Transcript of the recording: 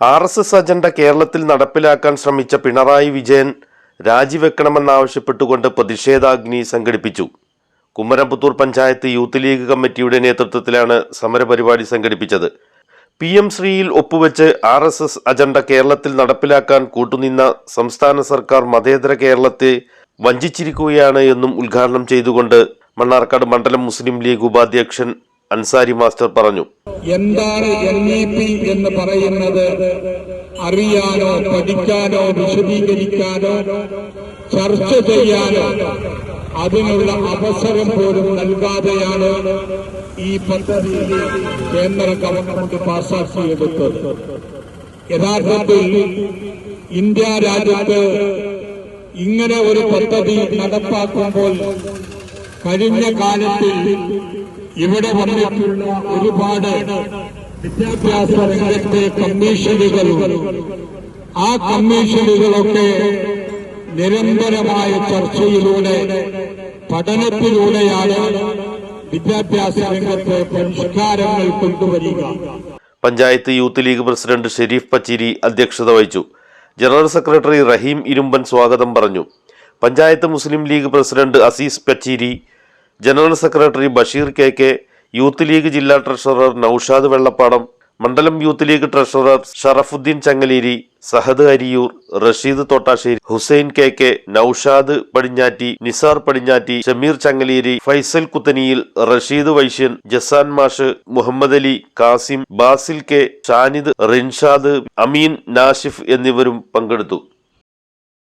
R S S agenda കേരളത്തിൽ നടപ്പിലാക്കാൻ ശ്രമിച്ച പിണറായി വിജയൻ രാജിവെക്കണമെന്നാവശ്യപ്പെട്ടുകൊണ്ട് പ്രതിഷേധാഗ്നി സംഘടിപ്പിച്ചു. കുമരമ്പത്തൂർ പഞ്ചായത്ത് യൂത്ത് ലീഗ് കമ്മിറ്റിയുടെ നേതൃത്വത്തിലാണ് സമരപരിപാടി സംഘടിപ്പിച്ചത്. പി എം ശ്രീയിൽ ഒപ്പുവെച്ച് ആർ എസ് എസ് അജണ്ട കേരളത്തിൽ നടപ്പിലാക്കാൻ കൂട്ടുനിന്ന സംസ്ഥാന സർക്കാർ മതേതര കേരളത്തെ വഞ്ചിച്ചിരിക്കുകയാണ് എന്നും ഉദ്ഘാടനം ചെയ്തുകൊണ്ട് മണ്ണാർക്കാട് മണ്ഡലം മുസ്ലിം ലീഗ് ഉപാധ്യക്ഷൻ അൻസാരി മാസ്റ്റർ പറഞ്ഞു. എന്താണ് എൻ ഇ പി എന്ന് പറയുന്നത്? അറിയാനോ പഠിക്കാനോ വിശദീകരിക്കാനോ ചർച്ച ചെയ്യാനോ അതിനുള്ള അവസരം പോലും നൽകാതെയാണ് ഈ പദ്ധതി കേന്ദ്ര ഗവൺമെന്റ് പാസാക്കിയെടുത്തത്. യഥാർത്ഥത്തിൽ ഇന്ത്യ രാജ്യത്ത് ഇങ്ങനെ ഒരു പദ്ധതി നടപ്പാക്കുമ്പോൾ കഴിഞ്ഞ കാലത്തിൽ ഇവിടെ വന്നിട്ടുള്ള ഒരുപാട് വിദ്യാഭ്യാസ രംഗത്തെ കമ്മീഷനുകൾ ആ കമ്മീഷനുകളൊക്കെ നിരന്തരമായ ചർച്ചയിലൂടെ പഠനത്തിലൂടെയാണ് വിദ്യാഭ്യാസ രംഗത്തെ പരിഷ്കാരങ്ങൾ കൊണ്ടുവരിക. Panchayat youth league president Sharif Pachiri അധ്യക്ഷത വഹിച്ചു. ജനറൽ സെക്രട്ടറി റഹീം ഇരുമ്പൻ സ്വാഗതം പറഞ്ഞു. Panchayat Muslim league president Aziz Pacheri general secretary Basheer K K youth league ജില്ലാ ട്രഷറർ നൌഷാദ് വെള്ളപ്പാടം മണ്ഡലം youth league treasurer Sharafuddin Changaleri Sahad Ariyur Rasheed Thottassery Hussain K K Naushad Padinjatti Nisar Padinjatti Shameer Changaleri Faisal കുത്തനിയിൽ Rasheed Vaishyan Jasan മാഷ് Muhammad Ali Kasim Basil K Shanid Rinshad Ameen Nashif എന്നിവരും പങ്കെടുത്തു.